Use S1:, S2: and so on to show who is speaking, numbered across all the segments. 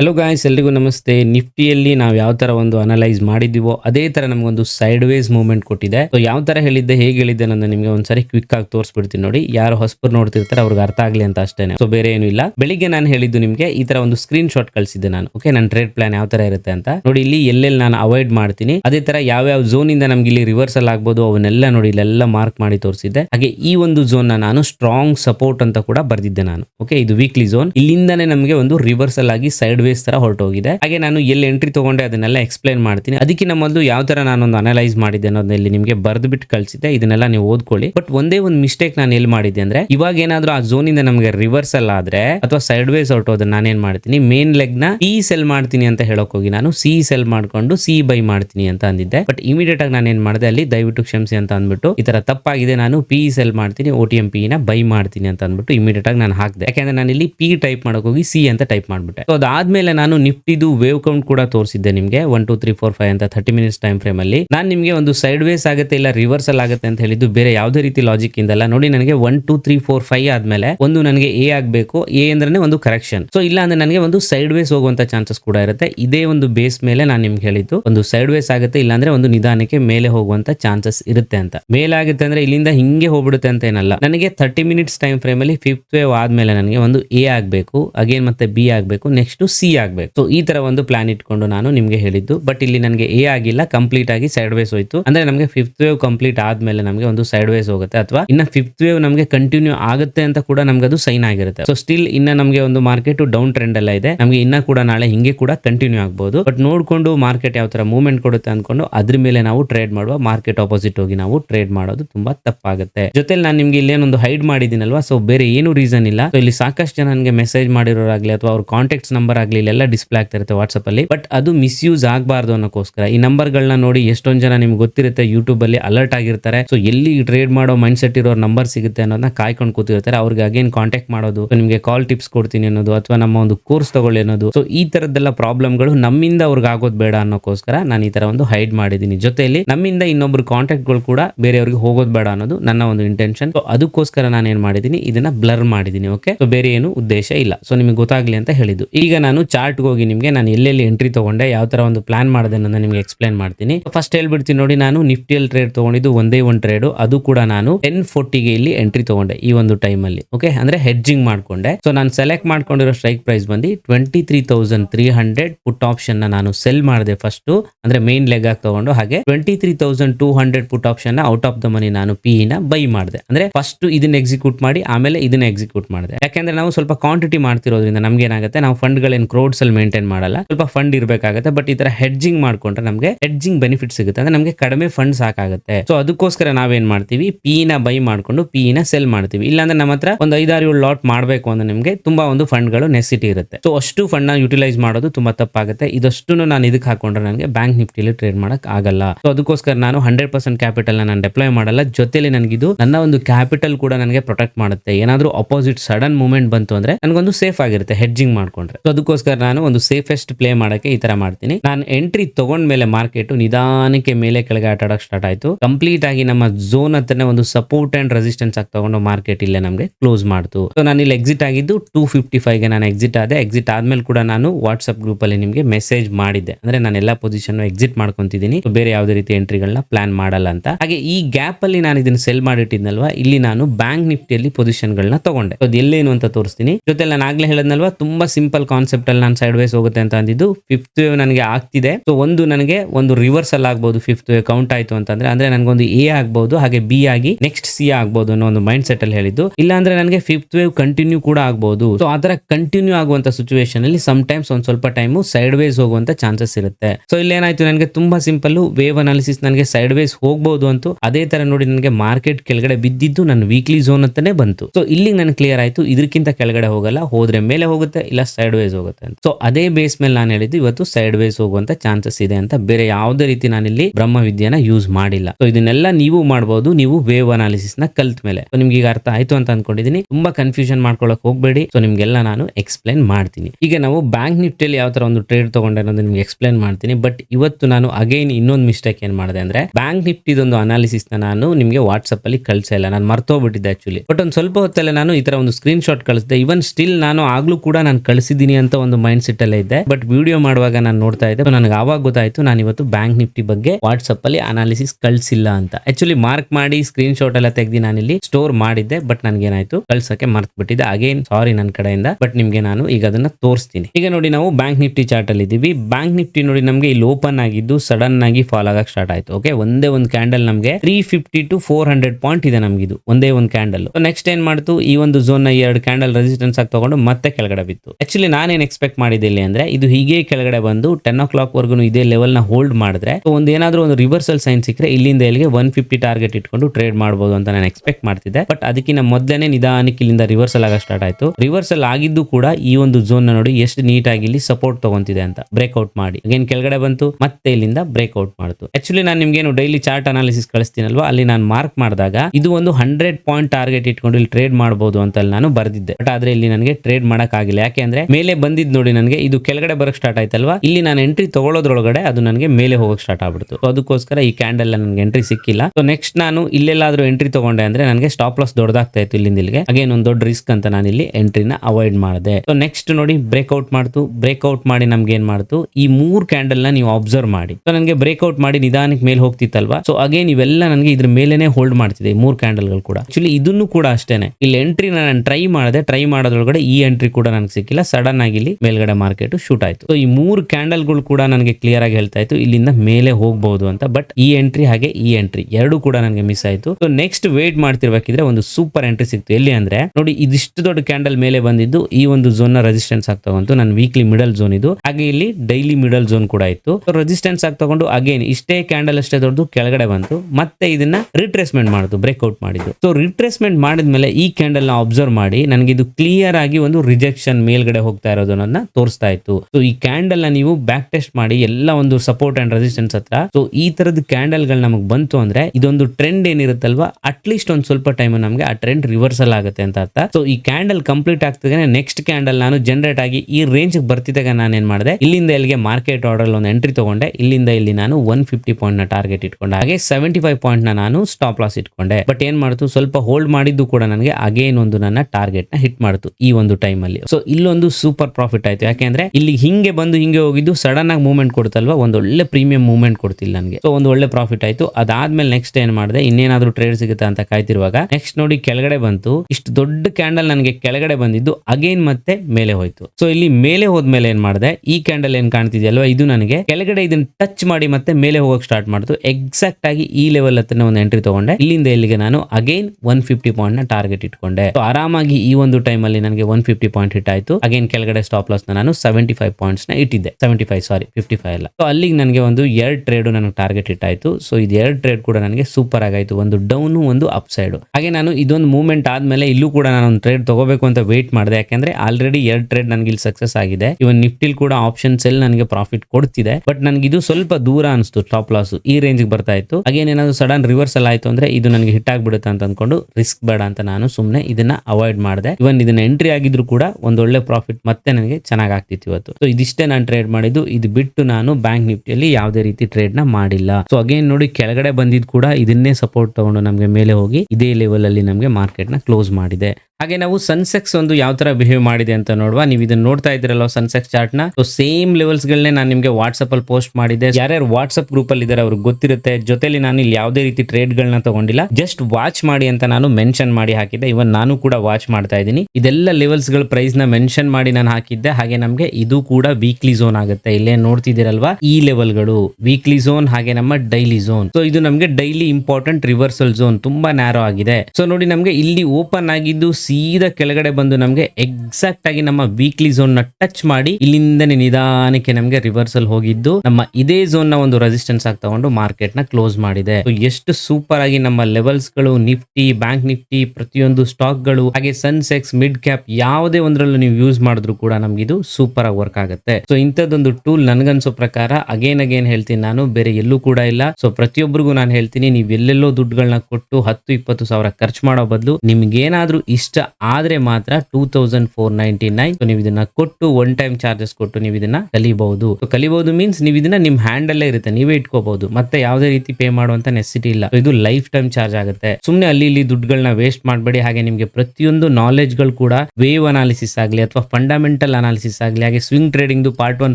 S1: Hello guys ಎಲ್ರಿಗೂ ನಮಸ್ತೆ. ನಿಫ್ಟಿಯಲ್ಲಿ ನಾವು ಯಾವ ತರ ಒಂದು ಅನಲೈಸ್ ಮಾಡಿದ್ದೀವೋ ಅದೇ ತರ ನಮಗೊಂದು ಸೈಡ್ ವೇಸ್ ಮೂವ್ಮೆಂಟ್ ಕೊಟ್ಟಿದೆ. ಸೊ ಯಾವ ತರ ಹೇಳಿದ್ದೆ, ಹೇಗೆ ಹೇಳಿದ್ದೆ ನನ್ನ ನಿಮಗೆ ಒಂದ್ಸರಿ ಕ್ವಿಕ್ ಆಗಿ ತೋರಿಸ್ಬಿಡ್ತೀನಿ ನೋಡಿ. ಯಾರು ಹೊಸಬರು ನೋಡ್ತಿರ್ತಾರೆ ಅವ್ರಿಗೆ ಅರ್ಥ ಆಗ್ಲಿ ಅಂತ ಅಷ್ಟೇ ಸೊ ಬೇರೆ ಏನು ಇಲ್ಲ. ಬೆಳಿಗ್ಗೆ ನಾನು ಹೇಳಿದ್ದು ನಿಮಗೆ ಈ ತರ ಒಂದು ಸ್ಕ್ರೀನ್ ಶಾಟ್ ಕಳಿಸಿದ್ದೆ ನಾನು. ಓಕೆ ನನ್ನ ಟ್ರೇಡ್ ಪ್ಲಾನ್ ಯಾವ ತರ ಇರುತ್ತೆ ಅಂತ. ನೋಡಿ, ಇಲ್ಲಿ ಎಲ್ಲೆಲ್ಲಿ ನಾನು ಅವಾಯ್ಡ್ ಮಾಡ್ತೀನಿ. ಅದೇ ತರ ಯಾವ ಯಾವ ಝೋನ್ ಇಂದ ನಮ್ಗೆ ಇಲ್ಲಿ ರಿವರ್ಸಲ್ ಆಗ್ಬೋದು ಅವನ್ನೆಲ್ಲ ನೋಡಿ, ಇಲ್ಲೆಲ್ಲ ಮಾರ್ಕ್ ಮಾಡಿ ತೋರಿಸಿದ್ದೆ. ಹಾಗೆ ಈ ಒಂದು ಝೋನ್ ನಾನು ಸ್ಟ್ರಾಂಗ್ ಸಪೋರ್ಟ್ ಅಂತ ಕೂಡ ಬರ್ದಿದ್ದೆ ನಾನು. ಓಕೆ ಇದು ವೀಕ್ಲಿ ಝೋನ್ ಇಲ್ಲಿಂದಾನೇ ನಮಗೆ ಒಂದು ರಿವರ್ಸಲ್ ಆಗಿ ಸೈಡ್ ವೇಸ್ ತರ ಹೊರಟೋಗಿದೆ. ಹಾಗೆ ನಾನು ಎಲ್ಲಿ ಎಂಟ್ರಿ ತಗೊಂಡೆ ಅದನ್ನೆಲ್ಲ ಎಕ್ಸ್ಪ್ಲೈನ್ ಮಾಡ್ತೀನಿ. ಅದಕ್ಕಿಂತ ಮೊದಲು ಯಾವ ತರ ನಾನೊಂದು ಅನಲೈಸ್ ಮಾಡಿದ್ದೆ ಅನ್ನೋದನ್ನ ಇಲ್ಲಿ ನಿಮಗೆ ಬರೆದು ಬಿಟ್ಟು ಕಳಿಸಿದ್ದೆ. ಇದನ್ನೆಲ್ಲ ನೀವು ಓದ್ಕೊಳ್ಳಿ. ಬಟ್ ಒಂದೇ ಒಂದು ಮಿಸ್ಟೇಕ್ ನಾನು ಎಲ್ಲಿ ಮಾಡಿದ್ದೆ ಅಂದ್ರೆ, ಇವಾಗ ಏನಾದ್ರೂ ಆ ಝೋನ್ ಇಂದ ನಮಗೆ ರಿವರ್ಸಲ್ ಆದ್ರೆ, ಅಥವಾ ಸೈಡ್ ವೇಸ್ ಹೊರಟೋದನ್ನ ನಾನೇನ್ ಮಾಡ್ತೀನಿ? ಮೇನ್ ಲೆಗ್ನ ಪಿ ಸೆಲ್ ಮಾಡ್ತೀನಿ ಅಂತ ಹೇಳಕ್ ಹೋಗಿ ನಾನು ಸಿ ಸೆಲ್ ಮಾಡ್ಕೊಂಡು ಸಿ ಬೈ ಮಾಡ್ತೀನಿ ಅಂತ ಅಂದಿದ್ದೆ. ಬಟ್ ಇಮಿಡಿಯೇಟ್ ಆಗಿ ನಾನು ಏನ್ ಮಾಡಿದೆ? ಅಲ್ಲಿ ದಯವಿಟ್ಟು ಕ್ಷಮಿಸಿ ಅಂತ ಅಂದ್ಬಿಟ್ಟು, ಈ ತರ ತಪ್ಪಾಗಿದೆ, ನಾನು ಪಿ ಸೆಲ್ ಮಾಡ್ತೀನಿ ಓ ಟಿ ಎಂ ಪಿ ನ ಬೈ ಮಾಡ್ತೀನಿ ಅಂತ ಅಂದ್ಬಿಟ್ಟು ಇಮಿಡಿಯೇಟ್ ಆಗಿ ನಾನು ಹಾಕಿದೆ. ಯಾಕಂದ್ರೆ ನಾನು ಇಲ್ಲಿ ಪಿ ಟೈಪ್ ಮಾಡಕ್ ಹೋಗಿ ಸಿ ಅಂತ ಟೈಪ್ ಮಾಡ್ಬಿಟ್ಟೆ. ಸೊ ಅದಾದ್ಮೇಲೆ ನಾನು ನಿಫ್ಟಿದು ವೇವ್ ಕೌಂಟ್ ಕೂಡ ತೋರಿಸಿದ್ದೆ ನಿಮಗೆ. One two three four five ಅಂತ ಥರ್ಟಿ ಮಿನಿಟ್ಸ್ ಟೈಮ್ ಫ್ರೇಮ್ ಅಲ್ಲಿ. ನಾನು ನಿಮಗೆ ಒಂದು ಸೈಡ್ ವೇಸ್ ಆಗುತ್ತೆ ಇಲ್ಲ ರಿವರ್ಸಲ್ ಆಗುತ್ತೆ ಅಂತ ಹೇಳಿದ್ದು ಬೇರೆ ಯಾವುದೇ ರೀತಿ ಲಾಜಿಕ್ ಇಂದಲ್ಲ. ನೋಡಿ ನನಗೆ one two three four five ಆದ್ಮೇಲೆ ಒಂದು ನನಗೆ ಎ ಆಗಬೇಕು ಎ ಅಂದ್ರೆ ಒಂದು ಕರೆಕ್ಷನ್ ಸೊ ಇಲ್ಲ ಅಂದ್ರೆ ನನಗೆ ಒಂದು ಸೈಡ್ ವೇಸ್ ಹೋಗುವಂತ ಚಾನ್ಸಸ್ ಕೂಡ ಇರುತ್ತೆ. ಇದೇ ಒಂದು ಬೇಸ್ ಮೇಲೆ ನಾನು ನಿಮ್ಗೆ ಹೇಳಿದ್ದು, ಒಂದು ಸೈಡ್ ವೇಸ್ ಆಗುತ್ತೆ ಇಲ್ಲಾಂದ್ರೆ ಒಂದು ನಿಧಾನಕ್ಕೆ ಮೇಲೆ ಹೋಗುವಂತ ಚಾನ್ಸಸ್ ಇರುತ್ತೆ ಅಂತ. ಮೇಲಾಗುತ್ತೆ ಅಂದ್ರೆ ಇಲ್ಲಿಂದ ಹಿಂಗೆ ಹೋಗ್ಬಿಡುತ್ತೆ ಅಂತ ಏನಲ್ಲ. ನನಗೆ ತರ್ಟಿ ಮಿನಿಟ್ಸ್ ಟೈಮ್ ಫ್ರೇಮ್ ಅಲ್ಲಿ ಫಿಫ್ತ್ ವೇವ್ ಆದ್ಮೇಲೆ ನನಗೆ ಒಂದು ಎ ಆಗಬೇಕು ಅಗೇನ್ ಮತ್ತೆ ಬಿ ಆಗಬೇಕು ನೆಕ್ಸ್ಟ್ ಸಿ ಆಗಬೇಕು. ಸೊ ಈ ತರ ಒಂದು ಪ್ಲಾನ್ ಇಟ್ಕೊಂಡು ನಾನು ನಿಮ್ಗೆ ಹೇಳಿದ್ದು. ಬಟ್ ಇಲ್ಲಿ ನನಗೆ ಎ ಆಗಿಲ್ಲ ಕಂಪ್ಲೀಟ್ ಆಗಿ ಸೈಡ್ ವೇಸ್ ಹೋಯ್ತು. ಅಂದ್ರೆ ನಮಗೆ ಫಿಫ್ತ್ ವೇವ್ ಕಂಪ್ಲೀಟ್ ಆದ್ಮೇಲೆ ನಮಗೆ ಒಂದು ಸೈಡ್ ವೇಸ್ ಹೋಗುತ್ತೆ. ಅಥವಾ ಇನ್ನ ಫಿಫ್ತ್ ವೇವ್ ನಮಗೆ ಕಂಟಿನ್ಯೂ ಆಗುತ್ತೆ ಅಂತ ಕೂಡ ನಮ್ಗೆ ಅದು ಸೈನ್ ಆಗಿರುತ್ತೆ. ಸೊ ಸ್ಟಿಲ್ ಇನ್ನ ನಮಗೆ ಒಂದು ಮಾರ್ಕೆಟ್ ಡೌನ್ ಟ್ರೆಂಡ್ ಎಲ್ಲ ಇದೆ. ನಮಗೆ ಇನ್ನ ಕೂಡ ನಾಳೆ ಹಿಂಗೆ ಕೂಡ ಕಂಟಿನ್ಯೂ ಆಗ್ಬಹುದು ಬಟ್ ನೋಡ್ಕೊಂಡು ಮಾರ್ಕೆಟ್ ಯಾವ ತರ ಮೂವ್ಮೆಂಟ್ ಕೊಡುತ್ತೆ ಅನ್ಕೊಂಡು ಅದ್ರ ಮೇಲೆ ನಾವು ಟ್ರೇಡ್ ಮಾಡುವ. ಮಾರ್ಕೆಟ್ ಆಪೋಸಿಟ್ ಹೋಗಿ ನಾವು ಟ್ರೇಡ್ ಮಾಡೋದು ತುಂಬಾ ತಪ್ಪಾಗುತ್ತೆ. ಜೊತೆಲಿ ನಾನು ನಿಮ್ಗೆ ಇಲ್ಲೇನೊಂದು ಹೈಡ್ ಮಾಡಿದಿನಲ್ವಾ ಸೊ ಬೇರೆ ಏನು ರೀಸನ್ ಇಲ್ಲ. ಸೊ ಇಲ್ಲಿ ಸಾಕಷ್ಟು ಜನ ನನಗೆ ಮೆಸೇಜ್ ಮಾಡಿರೋರಾಗ್ಲಿ ಅಥವಾ ಅವ್ರ ಕಾಂಟ್ಯಾಕ್ಟ್ಸ್ ನಂಬರ್ ಆಗಲಿ ಇಲ್ಲೆಲ್ಲ ಡಿಸ್ಪ್ಲೇ ಆಗ್ತಾ ಇರುತ್ತೆ ವಾಟ್ಸಪ್ ಅಲ್ಲಿ. ಬಟ್ ಅದು ಮಿಸ್ಯೂಸ್ ಆಗಬಾರ್ದು ಅನ್ನೋಕ್ಕೋಸ್ಕರ. ಈ ನಂಬರ್ಗಳನ್ನ ನೋಡಿ ಎಷ್ಟೊಂದು ಜನ ನಿಮ್ಗೆ ಗೊತ್ತಿರುತ್ತೆ ಯೂಟ್ಯೂಬಲ್ಲಿ ಅಲರ್ಟ್ ಆಗಿರ್ತಾರೆ. ಸೊ ಎಲ್ಲಿ ಟ್ರೇಡ್ ಮಾಡೋ ಮೈಂಡ್ ಸೆಟ್ ಇರೋ ನಂಬರ್ ಸಿಗುತ್ತೆ ಅನ್ನೋದನ್ನ ಕಾಯ್ಕೊಂಡು ಕೂತಿರ್ತಾರೆ. ಅವ್ರಿಗೆ ಅಗೇನ್ ಕಾಂಟ್ಯಾಕ್ಟ್ ಮಾಡೋದು, ನಿಮಗೆ ಕಾಲ್ ಟಿಪ್ಸ್ ಕೊಡ್ತೀನಿ ಅನ್ನೋದು, ಅಥವಾ ನಮ್ಮ ಒಂದು ಕೋರ್ಸ್ ತಗೊಳ್ಳಿ ಅನ್ನೋದು. ಸೊ ಈ ತರದ್ದೆಲ್ಲ ಪ್ರಾಬ್ಲಮ್ಗಳು ನಮ್ಮಿಂದ ಅವ್ರಿಗೆ ಆಗೋದು ಬೇಡ ಅನ್ನೋಕ್ಕೋಸ್ಕರ ನಾನು ಈ ತರ ಒಂದು ಹೈಡ್ ಮಾಡಿದ್ದೀನಿ. ಜೊತೆಯಲ್ಲಿ ನಮ್ಮಿಂದ ಇನ್ನೊಬ್ರು ಕಾಂಟ್ಯಾಕ್ಟ್ಗಳು ಕೂಡ ಬೇರೆಯವ್ರಿಗೆ ಹೋಗೋದು ಬೇಡ ಅನ್ನೋದು ನನ್ನ ಒಂದು ಇಂಟೆನ್ಷನ್ ಸೊ ಅದಕ್ಕೋಸ್ಕರ ನಾನು ಏನ್ ಮಾಡಿದ್ದೀನಿ, ಇದನ್ನ ಬ್ಲರ್ ಮಾಡಿದ್ದೀನಿ ಓಕೆ ಸೊ ಬೇರೆ ಏನು ಉದ್ದೇಶ ಇಲ್ಲ. ಸೊ ನಿಮಗೆ ಗೊತ್ತಾಗ್ಲಿ ಅಂತ ಹೇಳಿದ್ದು. ಈಗ ನಾನು ಚಾರ್ಟ್ ಹೋಗಿ ನಿಮಗೆ ನಾನು ಎಲ್ಲೆಲ್ಲಿ ಎಂಟ್ರಿ ತಗೊಂಡೆ, ಯಾವ ಥರ ಒಂದು ಪ್ಲಾನ್ ಮಾಡಿದೆ ಅನ್ನೋದನ್ನ ನಿಮಗೆ ಎಕ್ಸ್ಪ್ಲೈನ್ ಮಾಡ್ತೀನಿ. ಫಸ್ಟ್ ಹೇಳ್ಬಿಡ್ತೀನಿ ನೋಡಿ, ನಾನು ನಿಫ್ಟಿಯಲ್ಲಿ ಟ್ರೇಡ್ ತಗೊಂಡಿದ್ದು ಒಂದೇ ಒಂದು ಟ್ರೇಡ್ ಅದು ಕೂಡ ನಾನು ಟೆನ್ ಫೋರ್ಟಿಗೆ ಇಲ್ಲಿ ಎಂಟ್ರಿ ತಗೊಂಡೆ ಈ ಒಂದು ಟೈಮ್ ಅಲ್ಲಿ ಓಕೆ ಅಂದ್ರೆ ಹೆಡ್ಜಿಂಗ್ ಮಾಡ್ಕೊಂಡೆ. ಸೊ ನಾನು ಸೆಲೆಕ್ಟ್ ಮಾಡ್ಕೊಂಡಿರೋ ಸ್ಟ್ರೈಕ್ ಪ್ರೈಸ್ ಬಂದು twenty three thousand three hundred put option ನಾನು ಸೆಲ್ ಮಾಡಿದೆ ಫಸ್ಟ್ ಅಂದ್ರೆ ಮೇನ್ ಲೆಗ್ ಆಗಿ ತಗೊಂಡು. ಹಾಗೆ twenty three thousand two hundred put option out of the money ನಾನು ಪಿ ನ ಬೈ ಮಾಡಿದೆ. ಅಂದ್ರೆ ಫಸ್ಟ್ ಇದನ್ನ ಎಕ್ಸಿಕ್ಯೂಟ್ ಮಾಡಿ, ಆಮೇಲೆ ಇದನ್ನ ಎಕ್ಸಿಕ್ಯೂಟ್ ಮಾಡಿದೆ. ಯಾಕಂದ್ರೆ ನಾವು ಸ್ವಲ್ಪ ಕ್ವಾಂಟಿಟಿ ಮಾಡ್ತಿರೋದ್ರಿಂದ ನಮ್ಗೆ ಏನಾಗುತ್ತೆ ನಾವು ಫಂಡ್ಗಳೇನು ಕ್ರೋಡ್ಸ್ ಅಲ್ಲಿ ಮೇಂಟೈನ್ ಮಾಡಲ್ಲ. ಸ್ವಲ್ಪ ಫಂಡ್ ಇರಬೇಕಾಗುತ್ತೆ ಬಟ್ ಈ ತರ ಹೆಡ್ಜಿಂಗ್ ಮಾಡ್ಕೊಂಡ್ರೆ ನಮಗೆ ಹೆಡ್ಜಿಂಗ್ ಬೆನಿಫಿಟ್ ಸಿಗುತ್ತೆ. ಅಂದ್ರೆ ನಮಗೆ ಕಡಿಮೆ ಫಂಡ್ ಸಾಕಾಗುತ್ತೆ. ಸೊ ಅದಕ್ಕೋಸ್ಕರ ನಾವೇನ್ ಮಾಡ್ತೀವಿ? ಪಿ ನ ಬೈ ಮಾಡ್ಕೊಂಡು ಪಿ ನ ಸೆಲ್ ಮಾಡ್ತೀವಿ. ಇಲ್ಲಾಂದ್ರೆ ನಮ್ಮ ಹತ್ರ ಒಂದು ಐದಾರು ಏಳು ಲಾಟ್ ಮಾಡಬೇಕು ಅಂದ್ರೆ ನಿಮಗೆ ತುಂಬಾ ಒಂದು ಫಂಡ್ಗಳು ನೆಸಿಟಿ ಇರುತ್ತೆ. ಸೊ ಅಷ್ಟು ಫಂಡ್ನ ಯುಟಿಲೈಸ್ ಮಾಡೋದು ತುಂಬಾ ತಪ್ಪಾಗುತ್ತೆ. ಇದಷ್ಟು ನಾನು ಇದಕ್ಕೆ ಹಾಕೊಂಡ್ರೆ ನನಗೆ ಬ್ಯಾಂಕ್ ನಿಫ್ಟಿಲಿ ಟ್ರೇಡ್ ಮಾಡಕ್ ಆಗಲ್ಲ. ಸೊ ಅದಕ್ಕೋಸ್ಕರ ನಾನು ಹಂಡ್ರೆಡ್ ಪರ್ಸೆಂಟ್ ಕ್ಯಾಪಿಟಲ್ ನಾನು ಡಿಪ್ಲಾಯ್ ಮಾಡಲ್ಲ. ಜೊತೆಲಿ ನನಗಿದು ನನ್ನ ಒಂದು ಕ್ಯಾಪಿಟಲ್ ಕೂಡ ನನಗೆ ಪ್ರೊಟೆಕ್ಟ್ ಮಾಡುತ್ತೆ. ಏನಾದ್ರೂ ಅಪೋಸಿಟ್ ಸಡನ್ ಮೂವ್ಮೆಂಟ್ ಬಂತು ಅಂದ್ರೆ ನನಗೊಂದು ಸೇಫ್ ಆಗಿರುತ್ತೆ ಹೆಡ್ಜಿಂಗ್ ಮಾಡ್ಕೊಂಡ್ರೆ. ಸೊ ಅದಕ್ಕೋಸ್ಕರ ನಾನು ಒಂದು ಸೇಫೆಸ್ಟ್ ಪ್ಲೇ ಮಾಡಕ್ಕೆ ಈ ತರ ಮಾಡ್ತೀನಿ. ನಾನು ಎಂಟ್ರಿ ತಗೊಂಡ್ಮೇಲೆ ಮಾರ್ಕೆಟ್ ನಿಧಾನಕ್ಕೆ ಮೇಲೆ ಕೆಳಗೆ ಆಟ ಸ್ಟಾರ್ಟ್ ಆಯ್ತು. ಕಂಪ್ಲೀಟ್ ಆಗಿ ನಮ್ಮ ಝೋನ್ ಹತ್ರನೇ ಒಂದು ಸಪೋರ್ಟ್ ಅಂಡ್ ರೆಸಿಸ್ಟೆನ್ಸ್ ಆಗಿ ತಗೊಂಡು ಮಾರ್ಕೆಟ್ ಇಲ್ಲೇ ನಮಗೆ ಕ್ಲೋಸ್ ಮಾಡ್ತು. ಸೊ ನಾನು ಇಲ್ಲಿ ಎಕ್ಸಿಟ್ ಆಗಿದ್ದು ಟೂ ಫಿಫ್ಟಿ ಗೆ ನಾನು ಎಕ್ಸಿಟ್ ಆದೆ. ಎಕ್ಸಿಟ್ ಆದ್ಮೇಲೆ ಕೂಡ ನಾನು ವಾಟ್ಸ್ಆಪ್ ಗ್ರೂಪ್ ಅಲ್ಲಿ ನಿಮಗೆ ಮೆಸೇಜ್ ಮಾಡಿದ್ದೆ. ಅಂದ್ರೆ ನಾನು ಎಲ್ಲಾ ಪೊಸಿಷನ್ ಎಕ್ಸಿಟ್ ಮಾಡ್ಕೊಂತಿದ್ದೀನಿ. ಬೇರೆ ಯಾವುದೇ ರೀತಿ ಎಂಟ್ರಿಗಳನ್ನ ಪ್ಲಾನ್ ಮಾಡಲ್ಲ ಅಂತ. ಹಾಗೆ ಈ ಗ್ಯಾಪ್ ಅಲ್ಲಿ ನಾನು ಇದನ್ನ ಸೆಲ್ ಮಾಡಿಟ್ಟಿದ್ನಲ್ವಾ, ಇಲ್ಲಿ ನಾನು ಬ್ಯಾಂಕ್ ನಿಫ್ಟಿಯಲ್ಲಿ ಪೊಸಿಷನ್ ಗಳನ್ನ ತಗೊಂಡೆ. ಅದು ಎಲ್ಲೇನು ಅಂತ ತೋರಿಸ್ತೀನಿ. ಜೊತೆ ನಾನು ಆಗ್ಲೇ ಹೇಳದ್ನಲ್ವಾ, ತುಂಬಾ ಸಿಂಪಲ್ ಕಾನ್ಸೆಪ್ಟ್ ಅಲ್ಲಿ ನಾನು ಸೈಡ್ ವೈಸ್ ಹೋಗುತ್ತೆ ಅಂತ ಅಂದಿದ್ದು ಫಿಫ್ತ್ ವೇವ್ ನನಗೆ ಆಗ್ತಿದೆ. ಸೊ ಒಂದು ನನಗೆ ಒಂದು ರಿವರ್ಸಲ್ ಆಗ್ಬಹುದು ಫಿಫ್ತ್ ವೇವ್ ಕೌಂಟ್ ಆಯ್ತು ಅಂತಂದ್ರೆ, ಅಂದ್ರೆ ನನಗೊಂದು ಎ ಆಗ್ಬಹುದು ಹಾಗೆ ಬಿ ಆಗಿ ನೆಕ್ಸ್ಟ್ ಸಿ ಆಗ್ಬಹುದು ಅನ್ನೋ ಒಂದು ಮೈಂಡ್ ಸೆಟ್ ಅಲ್ಲಿ ಹೇಳಿದ್ದು. ಇಲ್ಲ ಅಂದ್ರೆ ನನಗೆ ಫಿಫ್ತ್ ವೇವ್ ಕಂಟಿನ್ಯೂ ಕೂಡ ಆಗ್ಬಹುದು ಸೊ ಆತರ ಕಂಟಿನ್ಯೂ ಆಗುವಂತ ಸಿಚುವೇಶನ್ ಅಲ್ಲಿ ಸಮ್ ಟೈಮ್ಸ್ ಒಂದ್ ಸ್ವಲ್ಪ ಟೈಮು ಸೈಡ್ ವೇಸ್ ಹೋಗುವಂತ ಚಾನ್ಸಸ್ ಇರುತ್ತೆ. ಸೊ ಇಲ್ಲಿ ಏನಾಯ್ತು ನನಗೆ ತುಂಬಾ ಸಿಂಪಲ್ ವೇವ್ ಅನಾಲಿಸಿಸ್ ನನಗೆ ಸೈಡ್ ವೇಸ್ ಹೋಗ್ಬಹುದು ಅಂತೂ ಅದೇ ತರ ನೋಡಿ ನನಗೆ ಮಾರ್ಕೆಟ್ ಕೆಳಗಡೆ ಬಿದ್ದಿದ್ದು ನನ್ನ ವೀಕ್ಲಿ ಝೋನ್ ಅಂತಾನೆ ಬಂತು. ಸೊ ಇಲ್ಲಿ ನನ್ ಕ್ಲಿಯರ್ ಆಯ್ತು ಇದಕ್ಕಿಂತ ಕೆಳಗಡೆ ಹೋಗಲ್ಲ, ಹೋದ್ರೆ ಮೇಲೆ ಹೋಗುತ್ತೆ, ಇಲ್ಲ ಸೈಡ್ ವೇಸ್ ಹೋಗುತ್ತೆ. ಅಂತ. ಸೊ ಅದೇ ಬೇಸ್ ಮೇಲೆ ನಾನು ಹೇಳಿದ್ದು ಇವತ್ತು ಸೈಡ್ ವೇಸ್ ಹೋಗುವಂತ ಚಾನ್ಸಸ್ ಇದೆ ಅಂತ. ಬೇರೆ ಯಾವುದೇ ರೀತಿ ನಾನಿಲ್ಲಿ ಬ್ರಹ್ಮ ವಿದ್ಯೆನ ಯೂಸ್ ಮಾಡಿಲ್ಲ. ಸೊ ಇದನ್ನೆಲ್ಲ ನೀವು ಮಾಡಬಹುದು ನೀವು ವೇವ್ ಅನಾಲಿಸಿಸ್ನ ಕಲ್ತ್ ಮೇಲೆ. ನಿಮ್ಗೆ ಈಗ ಅರ್ಥ ಆಯ್ತು ಅಂತ ಅನ್ಕೊಂಡಿದೀನಿ. ತುಂಬಾ ಕನ್ಫ್ಯೂಷನ್ ಮಾಡ್ಕೊಳಕ್ ಹೋಗ್ಬೇಡಿ. ಸೊ ನಿಮ್ಗೆಲ್ಲ ನಾನು ಎಕ್ಸ್ಪ್ಲೈನ್ ಮಾಡ್ತೀನಿ. ಈಗ ನಾವು ಬ್ಯಾಂಕ್ ನಿಫ್ಟಿಯಲ್ಲಿ ಯಾವ ತರ ಒಂದು ಟ್ರೇಡ್ ತಗೊಂಡೆ ಅನ್ನೋದು ನಿಮ್ಗೆ ಎಕ್ಸ್ಪ್ಲೈನ್ ಮಾಡ್ತೀನಿ. ಬಟ್ ಇವತ್ತು ನಾನು ಅಗೈನ್ ಇನ್ನೊಂದು ಮಿಸ್ಟೇಕ್ ಏನ್ ಮಾಡಿದೆ ಅಂದ್ರೆ ಬ್ಯಾಂಕ್ ನಿಫ್ಟಿದೊಂದು ಅನಾಲಿಸಿಸ್ನ ನಾನು ನಿಮ್ಗೆ ವಾಟ್ಸ್ಆಪ್ ಅಲ್ಲಿ ಕಳ್ಸಿಲ್ಲ ನಾನು ಮರ್ತೋಗ್ಬಿಟ್ಟಿದ್ದೆ ಆಕ್ಚುಲಿ ಬಟ್ ಒಂದು ಸ್ವಲ್ಪ ಹೊತ್ತಲ್ಲೇ ನಾನು ಈ ತರ ಒಂದು ಸ್ಕ್ರೀನ್ ಶಾಟ್ ಕಳಿಸಿದೆ. ಇವನ್ ಸ್ಟಿಲ್ ನಾನು ಆಗ್ಲೂ ಕೂಡ ನಾನು ಕಳಿಸಿದ್ದೀನಿ ಅಂತ ಒಂದು ಮೈಂಡ್ ಸೆಟ್ ಅಲ್ಲೇ ಇದ್ದೆ. ಬಟ್ ವಿಡಿಯೋ ಮಾಡುವಾಗ ನಾನು ನೋಡ್ತಾ ಇದ್ದೆ. ನನಗೆ ಆವಾಗ ಗೊತ್ತಾಯ್ತು, ನಾನು ಇವತ್ತು ಬ್ಯಾಂಕ್ ನಿಫ್ಟಿ ಬಗ್ಗೆ ವಾಟ್ಸ್ಆಪ್ ಅಲ್ಲಿ ಅನಾಲಿಸಿಸ್ ಕಳ್ಸಿಲ್ಲ ಅಂತ. ಆಕ್ಚುಲಿ ಮಾರ್ಕ್ ಮಾಡಿ ಸ್ಕ್ರೀನ್ ಶಾಟ್ ಎಲ್ಲ ತೆಗೆದು ನಾನಿಲ್ಲಿ ಸ್ಟೋರ್ ಮಾಡಿದ್ದೆ ಬಟ್ ನನ್ಗೇನಾಯ್ತು ಕಳ್ಸಕ್ಕೆ ಮರ್ತ್ ಬಿಟ್ಟಿದೆ ಅಗೇನ್ ಸಾರಿ ನನ್ನ ಕಡೆಯಿಂದ ಬಟ್ ನಿಮ್ಗೆ ನಾನು ಈಗ ಅದನ್ನ ತೋರಿಸ್ತೀನಿ. ಈಗ ನೋಡಿ, ನಾವು ಬ್ಯಾಂಕ್ ನಿಫ್ಟಿ ಚಾರ್ಟ್ ಅಲ್ಲಿ ಇದೀವಿ ಬ್ಯಾಂಕ್ ನಿಫ್ಟಿ ನೋಡಿ ನಮಗೆ ಇಲ್ಲಿ ಓಪನ್ ಆಗಿದ್ದು ಸಡನ್ ಆಗಿ ಫಾಲ್ ಆಗಕ್ಕೆ ಸ್ಟಾರ್ಟ್ ಆಯ್ತು. ಓಕೆ ಒಂದೇ ಒಂದು ಕ್ಯಾಂಡಲ್ ನಮಗೆ three fifty to four hundred point ಇದೆ ನಮ್ಗೆ ಇದು ಒಂದೇ ಒಂದು ಕ್ಯಾಂಡಲ್ ನೆಕ್ಸ್ಟ್ ಏನ್ ಮಾಡ್ತು? ಈ ಒಂದು ಝೋನ್ನ ಎರಡು ಕ್ಯಾಂಡಲ್ ರೆಸಿಸ್ಟೆನ್ಸ್ ಆಗಿ ತಗೊಂಡು ಮತ್ತೆ ಕೆಳಗಡೆ ಬಿತ್ತು. ಆಕ್ಚುಲಿ ನಾನೇನ್ ಎಕ್ಸ್ಪೆಕ್ಟ್ ಮಾಡಿದೆ ಇಲ್ಲಿ ಅಂದ್ರೆ ಇದು ಹೀಗೆ ಕೆಳಗಡೆ ಬಂದು ಟೆನ್ ಓ ಕ್ಲಾಕ್ ವರ್ಗು ಇದೇ ಲೆವೆಲ್ನ ಹೋಲ್ಡ್ ಮಾಡಿದ್ರೆ ಒಂದು ಏನಾದ್ರೂ ಒಂದು ರಿವರ್ಸಲ್ ಸೈನ್ ಸಿಕ್ಕರೆ ಇಲ್ಲಿಂದ ಇಲ್ಲಿಗೆ ಒನ್ ಫಿಫ್ಟಿ ಟಾರ್ಗೆಟ್ ಇಟ್ಕೊಂಡು ಟ್ರೇಡ್ ಮಾಡಬಹುದು ಅಂತ ನಾನು ಎಕ್ಸ್ಪೆಕ್ಟ್ ಮಾಡ್ತಿದ್ದೆ. ಬಟ್ ಅದಕ್ಕಿಂತ ಮೊದಲನೇ ನಿಧಾನಕ್ಕೆ ಇಲ್ಲಿಂದ ರಿವರ್ಸಲ್ ಆಗ ಸ್ಟಾರ್ಟ್ ಆಯ್ತು. ರಿವರ್ಸಲ್ ಆಗಿದ್ದು ಕೂಡ ಈ ಒಂದು ಝೋನ್ನ ನೋಡಿ ಎಷ್ಟು ನೀಟಾಗಿ ಇಲ್ಲಿ ಸಪೋರ್ಟ್ ತಗೊಂತಿದೆ ಅಂತ ಬ್ರೇಕ್ಔಟ್ ಮಾಡಿ. ಅಗೇನ್ ಕೆಳಗಡೆ ಬಂತು, ಮತ್ತೆ ಇಲ್ಲಿಂದ ಬ್ರೇಕ್ಔಟ್ ಮಾಡ್ತು. ಆಕ್ಚುಲಿ ನಾನು ನಿಮ್ಗೇನು ಡೈಲಿ ಚಾರ್ಟ್ ಅನಾಲಿಸಿಸ್ ಕಳಿಸ್ತೀನಲ್ವಾ? ಅಲ್ಲಿ ನಾನು ಮಾರ್ಕ್ ಮಾಡಿದಾಗ ಇದು ಒಂದು ಹಂಡ್ರೆಡ್ ಪಾಯಿಂಟ್ ಟಾರ್ಗೆಟ್ ಇಟ್ಕೊಂಡು ಇಲ್ಲಿ ಟ್ರೇಡ್ ಮಾಡಬಹುದು ಅಂತ ನಾನು ಬರ್ದಿದ್ದೆ. ಬಟ್ ಆದ್ರೆ ಇಲ್ಲಿ ನನಗೆ ಟ್ರೇಡ್ ಮಾಡಕ್ ಆಗಿಲ್ಲ ಯಾಕೆ ಅಂದ್ರೆ ಮೇಲೆ ಬಂದಿದ್ ನೋಡಿ ನನಗೆ ಇದು ಕೆಳಗಡೆ ಬರಕ್ ಸ್ಟಾರ್ಟ್ ಆಯ್ತಲ್ವಾ? ಇಲ್ಲಿ ನಾನು ಎಂಟ್ರಿ ತಗೊಳ್ಳೋದ್ರೊಳಗಡೆ ಅದು ನನಗೆ ಮೇಲೆ ಹೋಗಕ್ ಸ್ಟಾರ್ಟ್ ಆಗ್ಬಿಡ್ತು. ಅದಕ್ಕೋಸ್ಕರ ಈ ಕ್ಯಾಂಡಲ್ ನನಗೆ ಎಂಟ್ರಿ ಸಿಕ್ಕಿಲ್ಲ. ಸೊ ನೆಕ್ಸ್ಟ್ ನಾನು ಇಲ್ಲೆಲ್ಲಾದ್ರೂ ಎಂಟ್ರಿ ತಗೊಂಡೆ ಅಂದ್ರೆ ನನಗೆ ಸ್ಟಾಪ್ ಲಾಸ್ ದೊಡ್ಡದಾಗ್ತಾ ಇತ್ತು ಇಲ್ಲಿಂದ ಇಲ್ಲಿಗೆ. ಅಗೇನ್ ಒಂದು ದೊಡ್ಡ ರಿಸ್ಕ್ ಅಂತ ನಾನು ಇಲ್ಲಿ ಎಂಟ್ರಿನ ಅವಾಯ್ಡ್ ಮಾಡಿದೆ. ಸೊ ನೆಕ್ಸ್ಟ್ ನೋಡಿ ಬ್ರೇಕ್ಔಟ್ ಮಾಡ್ತು. ಬ್ರೇಕ್ಔಟ್ ಮಾಡಿ ನಮ್ಗೆ ಏನ್ ಮಾಡ್ತು? ಈ ಮೂರ್ ಕ್ಯಾಂಡಲ್ನ ನೀವು ಅಬ್ಸರ್ವ್ ಮಾಡಿ. ಸೊ ನನಗೆ ಬ್ರೇಕ್ಔಟ್ ಮಾಡಿ ನಿಧಾನಕ್ಕೆ ಮೇಲೆ ಹೋಗ್ತಿತ್ತಲ್ವಾ? ಸೊ ಅಗೇನ್ ಇವೆಲ್ಲ ನನಗೆ ಇದ್ರ ಮೇಲೆನೆ ಹೋಲ್ಡ್ ಮಾಡ್ತಿದೆ ಈ ಮೂರ್ ಕ್ಯಾಂಡಲ್ಗಳು ಕೂಡ. ಆಕ್ಚುಲಿ ಇದನ್ನು ಕೂಡ ಅಷ್ಟೇನೆ. ಇಲ್ಲಿ ಎಂಟ್ರಿ ನಾನು ಟ್ರೈ ಮಾಡಿದೆ. ಟ್ರೈ ಮಾಡೋದ್ರೊಳಗಡೆ ಈ ಎಂಟ್ರಿ ಕೂಡ ನನಗೆ ಸಿಕ್ಕಿಲ್ಲ. ಸಡನ್ ಆಗಿ ಮೇಲ್ಗಡೆ ಮಾರ್ಕೆಟ್ ಶೂಟ್ ಆಯ್ತು. ಸೊ ಈ ಮೂರು ಕ್ಯಾಂಡಲ್ಗಳು ಕೂಡ ನನಗೆ ಕ್ಲಿಯರ್ ಆಗಿ ಹೇಳ್ತಾ ಇತ್ತು, ಇಲ್ಲಿಂದ ಮೇಲೆ ಹೋಗಬಹುದು ಅಂತ. ಬಟ್ ಈ ಎಂಟ್ರಿ ಹಾಗೆ ಈ ಎಂಟ್ರಿ ಎರಡು ಕೂಡ ನನಗೆ ಮಿಸ್ ಆಯ್ತು. ಸೊ ನೆಕ್ಸ್ಟ್ ವೇಟ್ ಮಾಡ್ತಿರ್ಬೇಕಿದ್ರೆ ಒಂದು ಸೂಪರ್ ಎಂಟ್ರಿ ಸಿಕ್ತು. ಎಲ್ಲಿ ಅಂದ್ರೆ, ನೋಡಿ, ಇದಿಷ್ಟು ದೊಡ್ಡ ಕ್ಯಾಂಡಲ್ ಮೇಲೆ ಬಂದಿದ್ದು ಈ ಒಂದು ಝೋನ್ ರೆಸಿಸ್ಟೆನ್ಸ್ ಆಗಿ ತಗೊಂತು ನನ್ನ ವೀಕ್ಲಿ ಮಿಡಲ್ ಝೋನ್ ಇದು. ಹಾಗೆ ಇಲ್ಲಿ ಡೈಲಿ ಮಿಡಲ್ ಝೋನ್ ಕೂಡ ಇತ್ತು. ರೆಸಿಸ್ಟೆನ್ಸ್ ಆಗಿ ತಗೊಂಡು ಅಗೇನ್ ಇಷ್ಟೇ ಕ್ಯಾಂಡಲ್ ಅಷ್ಟೇ ದೊಡ್ಡದು ಕೆಳಗಡೆ ಬಂತು. ಮತ್ತೆ ಇದನ್ನ ರಿಟ್ರೇಸ್ಮೆಂಟ್ ಮಾಡಿತು ಬ್ರೇಕ್ಔಟ್ ಮಾಡಿದ್ದು. ಸೊ ರಿಟ್ರೇಸ್ಮೆಂಟ್ ಮಾಡಿದ್ಮೇಲೆ ಈ ಕ್ಯಾಂಡಲ್ನ ಅಬ್ಸರ್ವ್ ಮಾಡಿ ನನಗೆ ಇದು ಕ್ಲಿಯರ್ ಆಗಿ ಒಂದು ರಿಜೆಕ್ಷನ್ ಮೇಲ್ಗಡೆ ಹೋಗ್ತಾ ಇರೋದನ್ನ ತೋರಿಸ್ತಾ ಇತ್ತು. ಸೊ ಈ ಕ್ಯಾಂಡಲ್ನ ನೀವು ಬ್ಯಾಕ್ ಟೆಸ್ಟ್ ಮಾಡಿ ಎಲ್ಲ ಒಂದು ಸಪೋರ್ಟ್ ಅಂಡ್ ರೆಸಿಸ್ಟೆನ್ಸ್ ಹತ್ರ. ಸೊ ಈ ತರದ ಕ್ಯಾಂಡಲ್ಗಳು ನಮಗೆ ಬಂತು ಅಂದ್ರೆ ಇದೊಂದು ಟ್ರೆಂಡ್ ಏನಿರುತ್ತಲ್ವಾ? ಅಟ್ಲೀಸ್ಟ್ ಒಂದು ಸ್ವಲ್ಪ ಟೈಮ್ ನಮಗೆ ಆ ಟ್ರೆಂಡ್ ರಿವರ್ಸಲ್ ಆಗುತ್ತೆ ಅಂತ ಅರ್ಥ. ಸೊ ಈ ಕ್ಯಾಂಡಲ್ ಕಂಪ್ಲೀಟ್ ಆಗ್ತದೆ ನೆಕ್ಸ್ಟ್ ಕ್ಯಾಂಡಲ್ ನಾನು ಜನರೇಟ್ ಆಗಿ ಈ ರೇಂಜ್ ಬರ್ತಿದ್ದಾಗ ನಾನು ಏನ್ ಮಾಡಿದೆ? ಇಲ್ಲಿಂದ ಇಲ್ಲಿಗೆ ಮಾರ್ಕೆಟ್ ಆರ್ಡರ್ ಒಂದು ಎಂಟ್ರಿ ತಗೊಂಡೆ. ಇಲ್ಲಿಂದ ಇಲ್ಲಿ ನಾನು ಒನ್ ಫಿಫ್ಟಿ ಪಾಯಿಂಟ್ನ ಟಾರ್ಗೆಟ್ ಇಟ್ಕೊಂಡೆ. ಹಾಗೆ ಸೆವೆಂಟಿ ಫೈವ್ ಪಾಯಿಂಟ್ನ ನಾನು ಸ್ಟಾಪ್ ಲಾಸ್ ಇಟ್ಕೊಂಡೆ. ಬಟ್ ಏನ್ ಮಾಡ್ತು? ಸ್ವಲ್ಪ ಹೋಲ್ಡ್ ಮಾಡಿದ್ದು ಕೂಡ ನನಗೆ ಅಗೇನ್ ಒಂದು ನನ್ನ ಟಾರ್ಗೆಟ್ನ ಹಿಟ್ ಮಾಡ್ತು ಈ ಒಂದು ಟೈಮ್ ಅಲ್ಲಿ. ಸೊ ಇಲ್ಲೊಂದು ಸೂಪರ್ ಪ್ರಾಫಿಟ್ ಆಯ್ತು ಯಾಕೆಂದ್ರೆ ಇಲ್ಲಿ ಹಿಂಗೆ ಬಂದು ಹಿಂಗೆ ಹೋಗಿದ್ದು ಸಡನ್ ಆಗಿ ಮೂವ್ಮೆಂಟ್ ಕೊಡ್ತಲ್ವಾ ಒಂದು ಒಳ್ಳೆ ಪ್ರೀಮಿಯಂ ಮೂವ್ಮೆಂಟ್ ಕೊಡ್ತಿಲ್ಲ ನನಗೆ. ಸೊ ಒಂದು ಒಳ್ಳೆ ಪ್ರಾಫಿಟ್ ಆಯ್ತು. ಅದಾದ್ಮೇಲೆ ನೆಕ್ಸ್ಟ್ ಏನ್ ಮಾಡಿದೆ? ಇನ್ನೇನಾದ್ರೂ ಟ್ರೇಡ್ ಸಿಗುತ್ತಾ ಅಂತ ಕಾಯ್ತಿರುವಾಗ ನೆಕ್ಸ್ಟ್ ನೋಡಿ ಕೆಳಗಡೆ ಬಂತು. ಇಷ್ಟು ದೊಡ್ಡ ಕ್ಯಾಂಡಲ್ ನನಗೆ ಕೆಳಗಡೆ ಬಂದಿದ್ದು. ಅಗೇನ್ ಮತ್ತೆ ಮೇಲೆ ಹೋಯ್ತು. ಸೊ ಇಲ್ಲಿ ಮೇಲೆ ಹೋದ್ಮೇಲೆ ಏನ್ ಮಾಡಿದೆ? ಈ ಕ್ಯಾಂಡಲ್ ಏನ್ ಕಾಣ್ತಿದ್ಯಲ್ವಾ? ಇದು ನನಗೆ ಕೆಳಗಡೆ ಇದನ್ನ ಟಚ್ ಮಾಡಿ ಮತ್ತೆ ಮೇಲೆ ಹೋಗಕ್ ಸ್ಟಾರ್ಟ್ ಮಾಡ್ತು. ಎಕ್ಸಾಕ್ಟ್ ಆಗಿ ಈ ಲೆವೆಲ್ ಹತ್ರ ಒಂದು ಎಂಟ್ರಿ ತಗೊಂಡೆ. ಇಲ್ಲಿಂದ ಇಲ್ಲಿಗೆ ನಾನು ಅಗೇನ್ ಒನ್ ಫಿಫ್ಟಿ ಪಾಯಿಂಟ್ನ ಟಾರ್ಗೆಟ್ ಇಟ್ಕೊಂಡೆ. ಆರಾಮಾಗಿ ಈ ಒಂದು ಟೈಮ್ ಅಲ್ಲಿ ನನಗೆ ಒನ್ ಫಿಫ್ಟಿ ಪಾಯಿಂಟ್ ಹಿಟ್ ಆಯ್ತು. ಅಗೇನ್ ಕೆಳಗಡೆ ಸ್ಟಾಪ್ ಲಾಸ್ ನಾನು ಸೆವೆಂಟಿ ಫೈವ್ ಪಾಯಿಂಟ್ಸ್ನ ಇಟ್ಟಿದ್ದೆ. Seventy five sorry fifty five ಅಲ್ಲ. ಸೊ ಅಲ್ಲಿಗೆ ನನಗೆ ಒಂದು ಎರಡು ಟ್ರೇಡ್ ನನಗೆ ಟಾರ್ಗೆಟ್ ಹಿಟ್ ಆಯ್ತು ಸೊ ಇದು ಎರಡು ಟ್ರೇಡ್ ಕೂಡ ನನಗೆ ಸೂಪರ್ ಆಗಾಯ್ತು. ಒಂದು ಡೌನ್ ಒಂದು ಅಪ್ ಸೈಡ್ ಹಾಗೆ ನಾನು ಇದೊಂದು ಮೂವ್ಮೆಂಟ್ ಆದ್ಮೇಲೆ ಇಲ್ಲೂ ಕೂಡ ನಾನು ಒಂದು ಟ್ರೇಡ್ ತಗೋಬೇಕು ಅಂತ ವೇಟ್ ಮಾಡಿದೆ. ಯಾಕಂದ್ರೆ ಆಲ್ರೆಡಿ ಎರಡು ಟ್ರೇಡ್ ನನಗೆ ಇಲ್ಲಿ ಸಕ್ಸಸ್ ಆಗಿದೆ. ಇವನ್ ನಿಫ್ಟಿಲ್ ಕೂಡ ಆಪ್ಷನ್ಸ್ ಅಲ್ಲಿ ನನಗೆ ಪ್ರಾಫಿಟ್ ಕೊಡ್ತಿದೆ. ಬಟ್ ನನಗೆ ಇದು ಸ್ವಲ್ಪ ದೂರ ಅನಿಸ್ತು ಸ್ಟಾಪ್ ಲಾಸ್ ಈ ರೇಂಜ್ ಬರ್ತಾ ಇತ್ತು. ಹಾಗೇನ್ ಏನಾದ್ರು ಸಡನ್ ರಿವರ್ಸಲ್ ಆಯ್ತು ಅಂದ್ರೆ ಇದು ನನಗೆ ಹಿಟ್ ಆಗ್ಬಿಡುತ್ತೆ ಅಂತ ಅಂದ್ಕೊಂಡು ರಿಸ್ಕ್ ಬೇಡ ಅಂತ ನಾನು ಸುಮ್ಮನೆ ಇದನ್ನ ಅವಾಯ್ಡ್ ಮಾಡಿದೆ. ಇವನ್ ಇದನ್ನ ಎಂಟ್ರಿ ಆಗಿದ್ರು ಕೂಡ ಒಂದೊಳ್ಳೆ ಪ್ರಾಫಿಟ್ ಮತ್ತೆ ನನಗೆ ಚೆನ್ನಾಗಿ ಆಗ್ತಿತ್ತು ಇವತ್ತು. ಸೊ ಇದಿಷ್ಟೇ ನಾನು ಟ್ರೇಡ್ ಮಾಡಿದ್ದು. ಇದು ಬಿಟ್ಟು ನಾನು ಬ್ಯಾಂಕ್ ನಿಫ್ಟಿಯಲ್ಲಿ ಯಾವುದೇ ರೀತಿ ಟ್ರೇಡ್ನ ಮಾಡಿಲ್ಲ. ಸೊ ಅಗೇನ್ ನೋಡಿ, ಕೆಳಗಡೆ ಬಂದಿದ್ ಕೂಡ ಇದನ್ನೇ ಸಪೋರ್ಟ್ ತಗೊಂಡು ನಮಗೆ ಮೇಲೆ ಹೋಗಿ ಇದೇ ಲೆವೆಲ್ ಅಲ್ಲಿ ನಮಗೆ ಮಾರ್ಕೆಟ್ನ ಕ್ಲೋಸ್ ಮಾಡಿದೆ. ಹಾಗೆ ನಾವು ಸನ್ಸೆಕ್ಸ್ ಒಂದು ಯಾವ ತರ ಬಿಹೇವ್ ಮಾಡಿದೆ ಅಂತ ನೋಡುವ. ನೀವು ಇದನ್ನ ನೋಡ್ತಾ ಇದ್ರಲ್ಲ ಸನ್ಸೆಕ್ಸ್ ಚಾರ್ಟ್ನ? ಸೊ ಸೇಮ್ ಲೆವೆಲ್ಸ್ ಗಳನ್ನೇ ನಾನು ನಿಮಗೆ ವಾಟ್ಸ್ಆಪ್ ಅಲ್ಲಿ ಪೋಸ್ಟ್ ಮಾಡಿದೆ. ಯಾರ್ಯಾರು ವಾಟ್ಸ್ಆಪ್ ಗ್ರೂಪ್ ಅಲ್ಲಿ ಇದಾರೆ ಅವ್ರಿಗೆ ಗೊತ್ತಿರುತ್ತೆ. ಜೊತೆಲಿ ನಾನು ಇಲ್ಲಿ ಯಾವುದೇ ರೀತಿ ಟ್ರೇಡ್ ಗಳನ್ನ ತಗೊಂಡಿಲ್ಲ. ಜಸ್ಟ್ ವಾಚ್ ಮಾಡಿ ಅಂತ ನಾನು ಮೆನ್ಷನ್ ಮಾಡಿ ಹಾಕಿದೆ ಇವನ್ ನಾನು ಕೂಡ ವಾಚ್ ಮಾಡ್ತಾ ಇದ್ದೀನಿ. ಇದೆಲ್ಲ ಲೆವೆಲ್ಸ್ಗಳ ಪ್ರೈಸ್ನ ಮೆನ್ಷನ್ ಮಾಡಿ ನಾನು ಹಾಕಿದ್ದೆ. ಹಾಗೆ ನಮಗೆ ಇದು ಕೂಡ ವೀಕ್ಲಿ ಝೋನ್ ಆಗುತ್ತೆ. ಇಲ್ಲೇ ನೋಡ್ತಿದ್ದೀರಲ್ವಾ? ಈ ಲೆವೆಲ್ಗಳು ವೀಕ್ಲಿ ಝೋನ್ ಹಾಗೆ ನಮ್ಮ ಡೈಲಿ ಝೋನ್ ಸೊ ಇದು ನಮಗೆ ಡೈಲಿ ಇಂಪಾರ್ಟೆಂಟ್ ರಿವರ್ಸಲ್ ಝೋನ್ ತುಂಬಾ ನ್ಯಾರೋ ಆಗಿದೆ. ಸೊ ನೋಡಿ ನಮಗೆ ಇಲ್ಲಿ ಓಪನ್ ಆಗಿದ್ದು ಸೀದಾ ಕೆಳಗಡೆ ಬಂದು ನಮಗೆ ಎಕ್ಸಾಕ್ಟ್ ಆಗಿ ನಮ್ಮ ವೀಕ್ಲಿ ಝೋನ್ನ ಟಚ್ ಮಾಡಿ ಇಲ್ಲಿಂದನೇ ನಿಧಾನಕ್ಕೆ ನಮಗೆ ರಿವರ್ಸಲ್ ಹೋಗಿದ್ದು ನಮ್ಮ ಇದೇ ಝೋನ್ನ ಒಂದು ರೆಸಿಸ್ಟೆನ್ಸ್ ಆಗಿ ತಗೊಂಡು ಮಾರ್ಕೆಟ್ನ ಕ್ಲೋಸ್ ಮಾಡಿದೆ. ಎಷ್ಟು ಸೂಪರ್ ಆಗಿ ನಮ್ಮ ಲೆವೆಲ್ಸ್ಗಳು ನಿಫ್ಟಿ ಬ್ಯಾಂಕ್ ನಿಫ್ಟಿ ಪ್ರತಿಯೊಂದು ಸ್ಟಾಕ್ಗಳು, ಹಾಗೆ ಸನ್ಸೆಕ್ಸ್ ಮಿಡ್ ಕ್ಯಾಪ್ ಯಾವುದೇ ಒಂದ್ರಲ್ಲೂ ನೀವು ಯೂಸ್ ಮಾಡಿದ್ರು ಕೂಡ ನಮ್ಗೆ ಇದು ಸೂಪರ್ ಆಗಿ ವರ್ಕ್ ಆಗುತ್ತೆ. ಸೊ ಇಂಥದ್ದೊಂದು ಟೂಲ್ ನನ್ಗನ್ಸೋ ಪ್ರಕಾರ ಅಗೇನ್ ಅಗೇನ್ ಹೇಳ್ತೀನಿ ನಾನು, ಬೇರೆ ಎಲ್ಲೂ ಕೂಡ ಇಲ್ಲ. ಸೊ ಪ್ರತಿಯೊಬ್ಬರಿಗೂ ನಾನು ಹೇಳ್ತೀನಿ, ನೀವು ಎಲ್ಲೆಲ್ಲೋ ದುಡ್ಡುಗಳನ್ನ ಕೊಟ್ಟು ಹತ್ತು, ಇಪ್ಪತ್ತು ಸಾವಿರ ಖರ್ಚು ಮಾಡೋ ಬದಲು ನಿಮ್ಗೇನಾದ್ರೂ ಇಷ್ಟ ಆದ್ರೆ ಮಾತ್ರ two thousand four ninety nine ನೀವು ಇದನ್ನ ಕೊಟ್ಟು ಒನ್ ಟೈಮ್ ಚಾರ್ಜಸ್ ಕೊಟ್ಟು ನೀವು ಇದನ್ನ ಕಲಿಬಹುದು. ಕಲಿಬಹುದು ಮೀನ್ಸ್ ನೀವು ಇದನ್ನ ನಿಮ್ ಹ್ಯಾಂಡ್ ಅಲ್ಲೇ ಇರುತ್ತೆ, ನೀವೇ ಇಟ್ಕೋಬಹುದು. ಮತ್ತೆ ಯಾವುದೇ ರೀತಿ ಪೇ ಮಾಡುವಂತ ನೆಸಿಟಿ ಇಲ್ಲ. ಇದು ಲೈಫ್ ಟೈಮ್ ಚಾರ್ಜ್ ಆಗುತ್ತೆ. ಸುಮ್ನೆ ಅಲ್ಲಿ ಇಲ್ಲಿ ದುಡ್ಡುಗಳನ್ನ ವೇಸ್ಟ್ ಮಾಡಬೇಡಿ, ಹಾಗೆ ನಿಮ್ಗೆ ಪ್ರತಿಯೊಂದು ನಾಲೆಜ್ಗಳು ಕೂಡ ವೇವ್ ಅನಾಲಿಸಿಸ್ ಆಗಲಿ ಅಥವಾ ಫಂಡಮೆಂಟಲ್ ಅನಾಲಿಸಿಸ್ ಆಗಲಿ, ಹಾಗೆ swing trading part one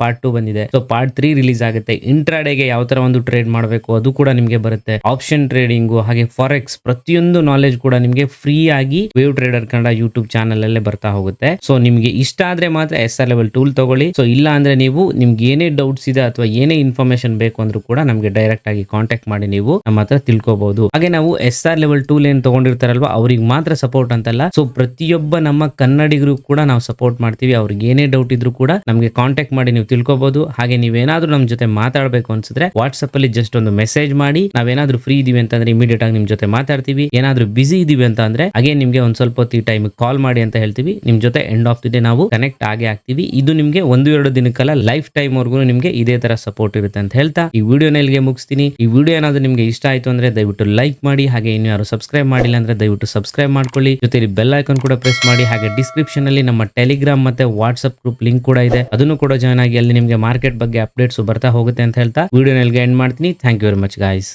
S1: part two ಬಂದಿದೆ. ಸೊ ಪಾರ್ಟ್ ತ್ರೀ ರಿಲೀಸ್ ಆಗುತ್ತೆ. ಇಂಟ್ರಾಡೆಗೆ ಯಾವ ತರ ಒಂದು ಟ್ರೇಡ್ ಮಾಡಬೇಕು ಅದು ಕೂಡ ನಿಮಗೆ ಬರುತ್ತೆ. ಆಪ್ಷನ್ ಟ್ರೇಡಿಂಗು ಹಾಗೆ ಫಾರೆಕ್ಸ್ ಪ್ರತಿಯೊಂದು ನಾಲೆಜ್ ಕೂಡ ನಿಮಗೆ ಫ್ರೀ ಆಗಿ Wave Trader Kannada YouTube channel ಅಲ್ಲೇ ಬರ್ತಾ ಹೋಗುತ್ತೆ. ಸೊ ನಿಮಗೆ ಇಷ್ಟ ಆದ್ರೆ ಮಾತ್ರ ಎಸ್ ಆರ್ ಲೆವೆಲ್ ಟೂಲ್ ತಗೊಳ್ಳಿ. ಸೊ ಇಲ್ಲ ಅಂದ್ರೆ ನೀವು ನಿಮ್ಗೆ ಏನೇ ಡೌಟ್ಸ್ ಇದೆ ಅಥವಾ ಏನೇ ಇನ್ಫಾರ್ಮೇಶನ್ ಬೇಕು ಅಂದ್ರೂ ಕೂಡ ನಮಗೆ ಡೈರೆಕ್ಟ್ ಆಗಿ ಕಾಂಟ್ಯಾಕ್ಟ್ ಮಾಡಿ ನೀವು ನಮ್ಮ ಹತ್ರ ತಿಳ್ಕೊಬಹುದು ಹಾಗೆ ನಾವು ಎಸ್ ಆರ್ ಲೆವೆಲ್ ಟೂಲ್ ಏನ್ ತಗೊಂಡಿರ್ತಾರಲ್ವಾ, ಅವ್ರಿಗೆ ಮಾತ್ರ ಸಪೋರ್ಟ್ ಅಂತಲ್ಲ. ಸೊ ಪ್ರತಿಯೊಬ್ಬ ನಮ್ಮ ಕನ್ನಡಿಗರು ಕೂಡ ನಾವು ಸಪೋರ್ಟ್ ಮಾಡ್ತೀವಿ, ಅವ್ರಿಗೆ ಏನೇ ಡೌಟ್ ಇದ್ರು ಕೂಡ ನಮಗೆ ಕಾಂಟ್ಯಾಕ್ಟ್ ಮಾಡಿ ನೀವು ತಿಳ್ಕೊಬಹುದು ಹಾಗೆ ನೀವೇನಾದ್ರೂ ನಮ್ಮ ಜೊತೆ ಮಾತಾಡಬೇಕು ಅನ್ಸಿದ್ರೆ ವಾಟ್ಸ್ಆಪ್ ಅಲ್ಲಿ ಜಸ್ಟ್ ಒಂದು ಮೆಸೇಜ್ ಮಾಡಿ, ನಾವೇನಾದ್ರೂ ಫ್ರೀ ಇದೀವಿ ಅಂತಂದ್ರೆ ಇಮಿಡಿಯೇಟ್ ಆಗಿ ನಿಮ್ ಜೊತೆ ಮಾತಾಡ್ತೀವಿ. ಏನಾದ್ರೂ ಬಿಸಿ ಇದೀವಿ ಅಂತ ಅಂದ್ರೆ ಹಾಗೆ ನಿಮ್ಗೆ ಒಂದ್ ಸ್ವಲ್ಪ ಹೊತ್ತು ಈ ಟೈಮ್ ಕಾಲ್ ಮಾಡಿ ಅಂತ ಹೇಳ್ತೀವಿ. ನಿಮ್ ಜೊತೆ ಎಂಡ್ ಆಫ್ ದಿ ನಾವು ಕನೆಕ್ಟ್ ಆಗೇ ಆಗ್ತೀವಿ. ಇದು ನಿಮ್ಗೆ ಒಂದು ಎರಡು ದಿನಕ್ಕೆಲ್ಲ ಲೈಫ್ ಟೈಮ್ ವರ್ಗೂ ನಿಮ್ಗೆ ಇದೇ ತರ ಸಪೋರ್ಟ್ ಇರುತ್ತೆ ಅಂತ ಹೇಳ್ತಾ ಈ ವಿಡಿಯೋನ ಇಲ್ಲಿಗೆ ಮುಗಿಸ್ತೀನಿ. ಈ ವಿಡಿಯೋ ಏನಾದ್ರು ನಿಮ್ಗೆ ಇಷ್ಟ ಆಯ್ತು ಅಂದ್ರೆ ದಯವಿಟ್ಟು ಲೈಕ್ ಮಾಡಿ, ಹಾಗೆ ಇನ್ನು ಯಾರು ಸಬ್ಸ್ಕ್ರೈಬ್ ಮಾಡಿಲ್ಲ ಅಂದ್ರೆ ದಯವಿಟ್ಟು ಸಬ್ಸ್ಕ್ರೈಬ್ ಮಾಡ್ಕೊಳ್ಳಿ. ಜೊತೆಲಿ ಬೆಲ್ ಐಕಾನ್ ಕೂಡ ಪ್ರೆಸ್ ಮಾಡಿ, ಹಾಗೆ ಡಿಸ್ಕ್ರಿಪ್ಷನ್ ಅಲ್ಲಿ ನಮ್ಮ ಟೆಲಿಗ್ರಾಮ್ ಮತ್ತೆ ವಾಟ್ಸ್ಆಪ್ ಗ್ರೂಪ್ ಲಿಂಕ್ ಕೂಡ ಇದೆ. ಅದನ್ನು ಕೂಡ ಜಾಯ್ನ್ ಆಗಿ ಅಲ್ಲಿ ನಿಮಗೆ ಮಾರ್ಕೆಟ್ ಬಗ್ಗೆ ಅಪ್ಡೇಟ್ಸ್ ಬರ್ತಾ ಹೋಗುತ್ತೆ ಅಂತ ಹೇಳ್ತಾ. ವಿಡಿಯೋ ನಲ್ಲಿ ಎಂಡ್ ಮಾಡ್ತೀನಿ. Thank you very much guys